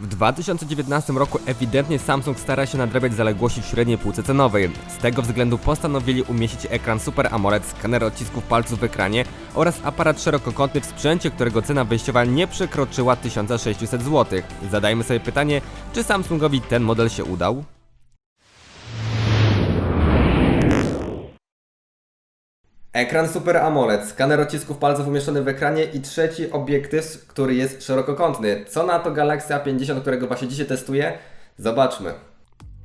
W 2019 roku ewidentnie Samsung stara się nadrabiać zaległości w średniej półce cenowej. Z tego względu postanowili umieścić ekran Super AMOLED, skaner odcisków palców w ekranie oraz aparat szerokokątny w sprzęcie, którego cena wyjściowa nie przekroczyła 1600 zł. Zadajmy sobie pytanie, czy Samsungowi ten model się udał? Ekran Super AMOLED, skaner odcisków palców umieszczony w ekranie i trzeci obiektyw, który jest szerokokątny. Co na to Galaxy A50, którego właśnie dzisiaj testuję? Zobaczmy.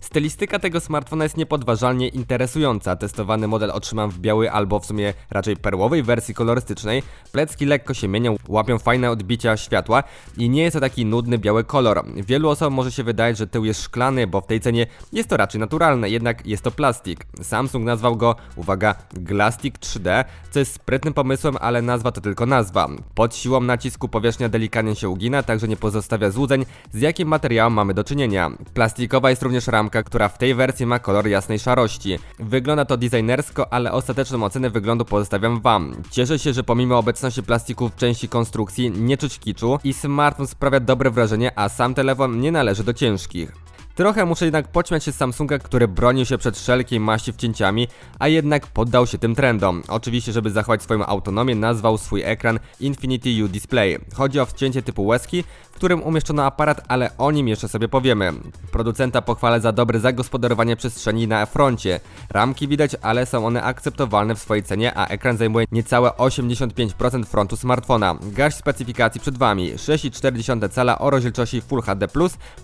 Stylistyka tego smartfona jest niepodważalnie interesująca. Testowany model otrzymam w białej albo w sumie raczej perłowej wersji kolorystycznej. Plecki lekko się mienią, łapią fajne odbicia światła i nie jest to taki nudny biały kolor. Wielu osobom może się wydaje, że tył jest szklany, bo w tej cenie jest to raczej naturalne, jednak jest to plastik. Samsung nazwał go, uwaga, Glastic 3D, co jest sprytnym pomysłem, ale nazwa to tylko nazwa. Pod siłą nacisku powierzchnia delikatnie się ugina, także nie pozostawia złudzeń, z jakim materiałem mamy do czynienia. Plastikowa jest również ramka, która w tej wersji ma kolor jasnej szarości. Wygląda to designersko, ale ostateczną ocenę wyglądu pozostawiam wam. Cieszę się, że pomimo obecności plastiku w części konstrukcji nie czuć kiczu i smartfon sprawia dobre wrażenie, a sam telefon nie należy do ciężkich. Trochę muszę jednak pośmiać się z Samsunga, który bronił się przed wszelkiej maści wcięciami, a jednak poddał się tym trendom. Oczywiście, żeby zachować swoją autonomię, nazwał swój ekran Infinity U Display. Chodzi o wcięcie typu łezki, w którym umieszczono aparat, ale o nim jeszcze sobie powiemy. Producenta pochwalę za dobre zagospodarowanie przestrzeni na froncie. Ramki widać, ale są one akceptowalne w swojej cenie, a ekran zajmuje niecałe 85% frontu smartfona. Garść specyfikacji przed Wami. 6,4 cala o rozdzielczości Full HD+,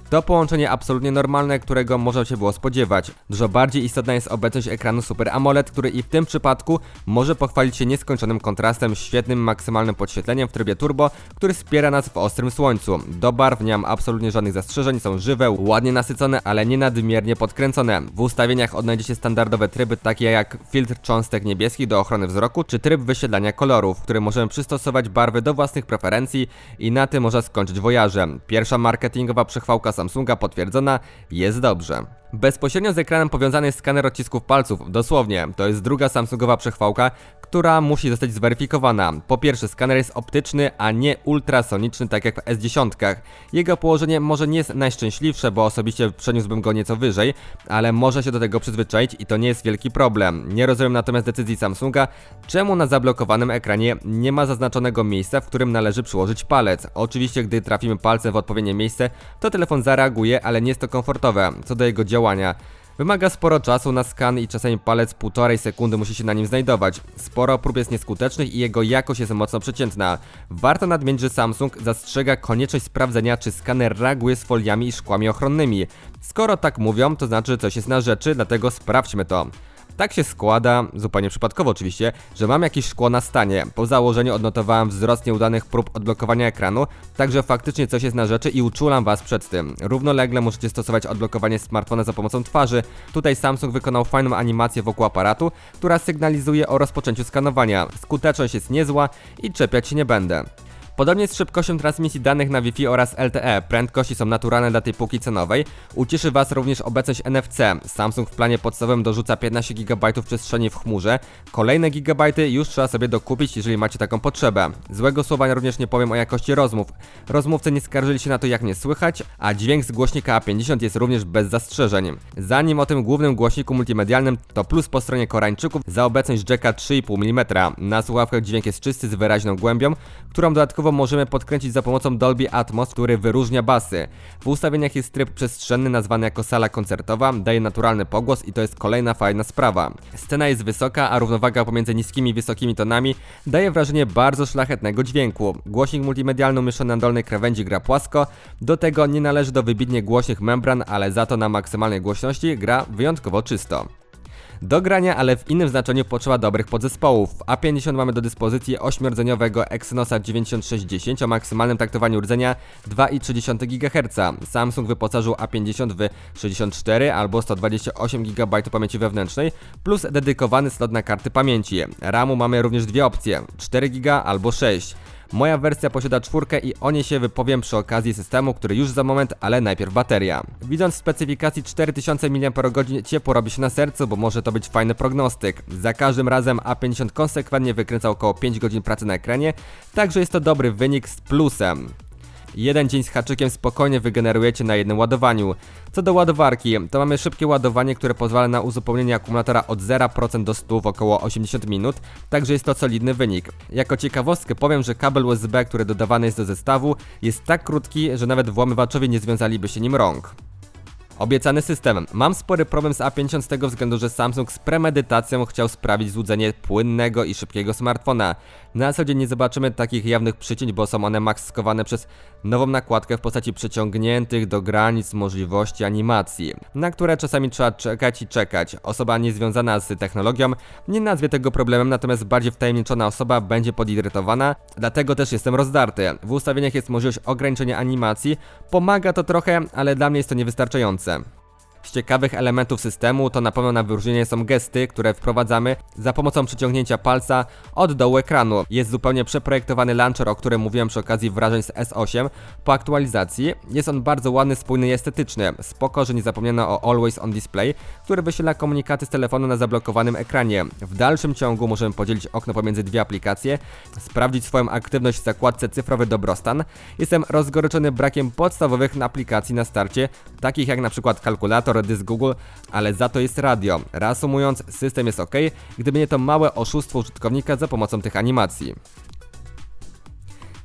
to połączenie absolutnie normalne, którego można się było spodziewać. Dużo bardziej istotna jest obecność ekranu Super AMOLED, który i w tym przypadku może pochwalić się nieskończonym kontrastem, świetnym maksymalnym podświetleniem w trybie turbo, który wspiera nas w ostrym słońcu. Do barw nie mam absolutnie żadnych zastrzeżeń, są żywe, ładnie nasycone, ale nie nadmiernie podkręcone. W ustawieniach odnajdziecie standardowe tryby takie jak filtr cząstek niebieskich do ochrony wzroku, czy tryb wyświetlania kolorów, w którym możemy przystosować barwy do własnych preferencji i na tym można skończyć wojaże. Pierwsza marketingowa przechwałka Samsunga potwierdzona, jest dobrze. Bezpośrednio z ekranem powiązany jest skaner odcisków palców, dosłownie. To jest druga Samsungowa przechwałka, która musi zostać zweryfikowana. Po pierwsze, skaner jest optyczny, a nie ultrasoniczny, tak jak w S10. Jego położenie może nie jest najszczęśliwsze, bo osobiście przeniósłbym go nieco wyżej, ale może się do tego przyzwyczaić i to nie jest wielki problem. Nie rozumiem natomiast decyzji Samsunga, czemu na zablokowanym ekranie nie ma zaznaczonego miejsca, w którym należy przyłożyć palec. Oczywiście, gdy trafimy palcem w odpowiednie miejsce, to telefon zareaguje, ale nie jest to komfortowe. Co do jego działania, Wymaga sporo czasu na skan i czasami palec półtorej sekundy musi się na nim znajdować. Sporo prób jest nieskutecznych i jego jakość jest mocno przeciętna. Warto nadmienić, że Samsung zastrzega konieczność sprawdzenia, czy skaner reaguje z foliami i szkłami ochronnymi. Skoro tak mówią, to znaczy, że coś jest na rzeczy, dlatego sprawdźmy to. Tak się składa, zupełnie przypadkowo oczywiście, że mam jakieś szkło na stanie. Po założeniu odnotowałem wzrost nieudanych prób odblokowania ekranu, także faktycznie coś jest na rzeczy i uczulam Was przed tym. Równolegle możecie stosować odblokowanie smartfona za pomocą twarzy. Tutaj Samsung wykonał fajną animację wokół aparatu, która sygnalizuje o rozpoczęciu skanowania. Skuteczność jest niezła i czepiać się nie będę. Podobnie z szybkością transmisji danych na Wi-Fi oraz LTE, prędkości są naturalne dla tej półki cenowej. Ucieszy Was również obecność NFC. Samsung w planie podstawowym dorzuca 15 GB przestrzeni w chmurze. Kolejne gigabajty już trzeba sobie dokupić, jeżeli macie taką potrzebę. Złego słowa również nie powiem o jakości rozmów. Rozmówcy nie skarżyli się na to jak nie słychać, a dźwięk z głośnika A50 jest również bez zastrzeżeń. Zanim o tym głównym głośniku multimedialnym, to plus po stronie Koreańczyków za obecność jacka 3,5 mm. Na słuchawkach dźwięk jest czysty z wyraźną głębią, którą dodatkowo możemy podkręcić za pomocą Dolby Atmos, który wyróżnia basy. W ustawieniach jest tryb przestrzenny nazwany jako sala koncertowa, daje naturalny pogłos i to jest kolejna fajna sprawa. Scena jest wysoka, a równowaga pomiędzy niskimi i wysokimi tonami daje wrażenie bardzo szlachetnego dźwięku. Głośnik multimedialny umieszczony na dolnej krawędzi gra płasko, do tego nie należy do wybitnie głośnych membran, ale za to na maksymalnej głośności gra wyjątkowo czysto. Do grania, ale w innym znaczeniu potrzeba dobrych podzespołów. W A50 mamy do dyspozycji 8-rdzeniowego Exynosa 9610 o maksymalnym taktowaniu rdzenia 2,3 GHz. Samsung wyposażył A50 w 64 albo 128 GB pamięci wewnętrznej plus dedykowany slot na karty pamięci. RAMu mamy również dwie opcje, 4 GB albo 6. Moja wersja posiada czwórkę i o niej się wypowiem przy okazji systemu, który już za moment, ale najpierw bateria. Widząc w specyfikacji 4000 mAh ciepło robi się na sercu, bo może to być fajny prognostyk. Za każdym razem A50 konsekwentnie wykręca około 5 godzin pracy na ekranie, także jest to dobry wynik z plusem. Jeden dzień z haczykiem spokojnie wygenerujecie na jednym ładowaniu. Co do ładowarki, to mamy szybkie ładowanie, które pozwala na uzupełnienie akumulatora od 0% do 100 w około 80 minut, także jest to solidny wynik. Jako ciekawostkę powiem, że kabel USB, który dodawany jest do zestawu, jest tak krótki, że nawet włamywaczowie nie związaliby się nim rąk. Obiecany system. Mam spory problem z A50 z tego względu, że Samsung z premedytacją chciał sprawić złudzenie płynnego i szybkiego smartfona. Na co dzień nie zobaczymy takich jawnych przycięć, bo są one maskowane przez nową nakładkę w postaci przyciągniętych do granic możliwości animacji, na które czasami trzeba czekać i czekać. Osoba niezwiązana z technologią nie nazwie tego problemem, natomiast bardziej wtajemniczona osoba będzie podirytowana, dlatego też jestem rozdarty. W ustawieniach jest możliwość ograniczenia animacji, pomaga to trochę, ale dla mnie jest to niewystarczające. лица. Z ciekawych elementów systemu to na pewno na wyróżnienie są gesty, które wprowadzamy za pomocą przyciągnięcia palca od dołu ekranu. Jest zupełnie przeprojektowany launcher, o którym mówiłem przy okazji wrażeń z S8 po aktualizacji. Jest on bardzo ładny, spójny i estetyczny. Spoko, że nie zapomniano o Always On Display, który wyświetla komunikaty z telefonu na zablokowanym ekranie. W dalszym ciągu możemy podzielić okno pomiędzy dwie aplikacje, sprawdzić swoją aktywność w zakładce cyfrowy dobrostan. Jestem rozgoryczony brakiem podstawowych aplikacji na starcie, takich jak na przykład kalkulator, dysk Google, ale za to jest radio. Reasumując, system jest ok, gdyby nie to małe oszustwo użytkownika za pomocą tych animacji.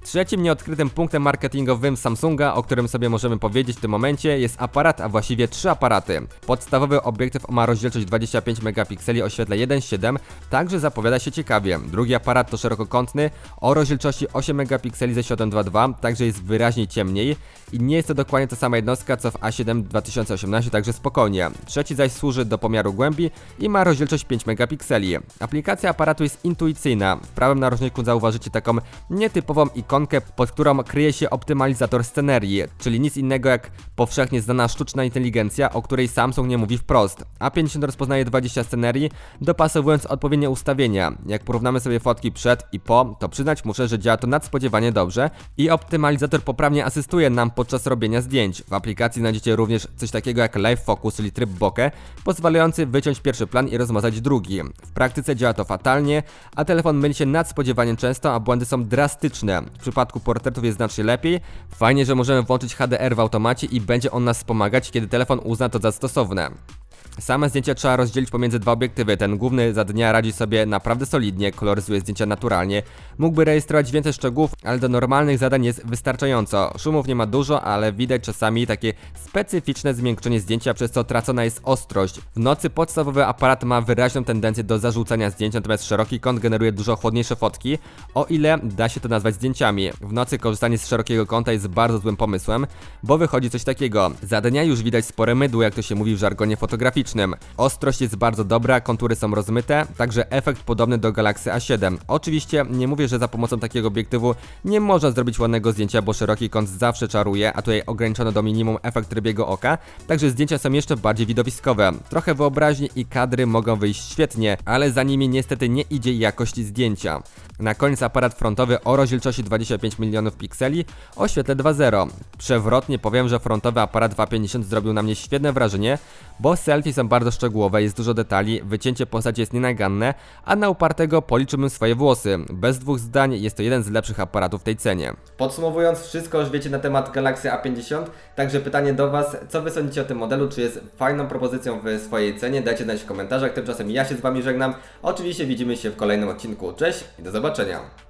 Trzecim nieodkrytym punktem marketingowym Samsunga, o którym sobie możemy powiedzieć w tym momencie, jest aparat, a właściwie trzy aparaty. Podstawowy obiektyw ma rozdzielczość 25 megapikseli o świetle 1.7, także zapowiada się ciekawie. Drugi aparat to szerokokątny o rozdzielczości 8 megapikseli ze światłem 2.2, także jest wyraźnie ciemniej i nie jest to dokładnie ta sama jednostka co w A7 2018, także spokojnie. Trzeci zaś służy do pomiaru głębi i ma rozdzielczość 5 megapikseli. Aplikacja aparatu jest intuicyjna. W prawym narożniku zauważycie taką nietypową ikonkę, pod którą kryje się optymalizator scenerii, czyli nic innego jak powszechnie znana sztuczna inteligencja, o której Samsung nie mówi wprost. A50 rozpoznaje 20 scenerii, dopasowując odpowiednie ustawienia. Jak porównamy sobie fotki przed i po, to przyznać muszę, że działa to nadspodziewanie dobrze i optymalizator poprawnie asystuje nam podczas robienia zdjęć. W aplikacji znajdziecie również coś takiego jak Live Focus, czyli tryb bokeh, pozwalający wyciąć pierwszy plan i rozmazać drugi. W praktyce działa to fatalnie, a telefon myli się nadspodziewanie często, a błędy są drastyczne. Przypadku portretów jest znacznie lepiej. Fajnie, że możemy włączyć HDR w automacie i będzie on nas wspomagać, kiedy telefon uzna to za stosowne. Same zdjęcia trzeba rozdzielić pomiędzy dwa obiektywy. Ten główny za dnia radzi sobie naprawdę solidnie, koloryzuje zdjęcia naturalnie. Mógłby rejestrować więcej szczegółów, ale do normalnych zadań jest wystarczająco. Szumów nie ma dużo, ale widać czasami takie specyficzne zmiękczenie zdjęcia, przez co tracona jest ostrość. W nocy podstawowy aparat ma wyraźną tendencję do zarzucania zdjęć, natomiast szeroki kąt generuje dużo chłodniejsze fotki, o ile da się to nazwać zdjęciami. W nocy korzystanie z szerokiego kąta jest bardzo złym pomysłem, bo wychodzi coś takiego. Za dnia już widać spore mydło, jak to się mówi w żargonie fotograficznym. Ostrość jest bardzo dobra, kontury są rozmyte, także efekt podobny do Galaxy A7. Oczywiście nie mówię, że za pomocą takiego obiektywu nie można zrobić ładnego zdjęcia, bo szeroki kąt zawsze czaruje, a tutaj ograniczono do minimum efekt rybiego oka, także zdjęcia są jeszcze bardziej widowiskowe. Trochę wyobraźni i kadry mogą wyjść świetnie, ale za nimi niestety nie idzie jakość zdjęcia. Na koniec aparat frontowy o rozdzielczości 25 milionów pikseli o świetle 2.0. Przewrotnie powiem, że frontowy aparat 250 zrobił na mnie świetne wrażenie, bo selfie są bardzo szczegółowe, jest dużo detali, wycięcie postaci jest nienaganne, a na upartego policzyłbym swoje włosy. Bez dwóch zdań jest to jeden z lepszych aparatów w tej cenie. Podsumowując, wszystko już wiecie na temat Galaxy A50, także pytanie do Was, co Wy sądzicie o tym modelu, czy jest fajną propozycją w swojej cenie, dajcie znać w komentarzach, tymczasem ja się z Wami żegnam, oczywiście widzimy się w kolejnym odcinku, cześć i do zobaczenia.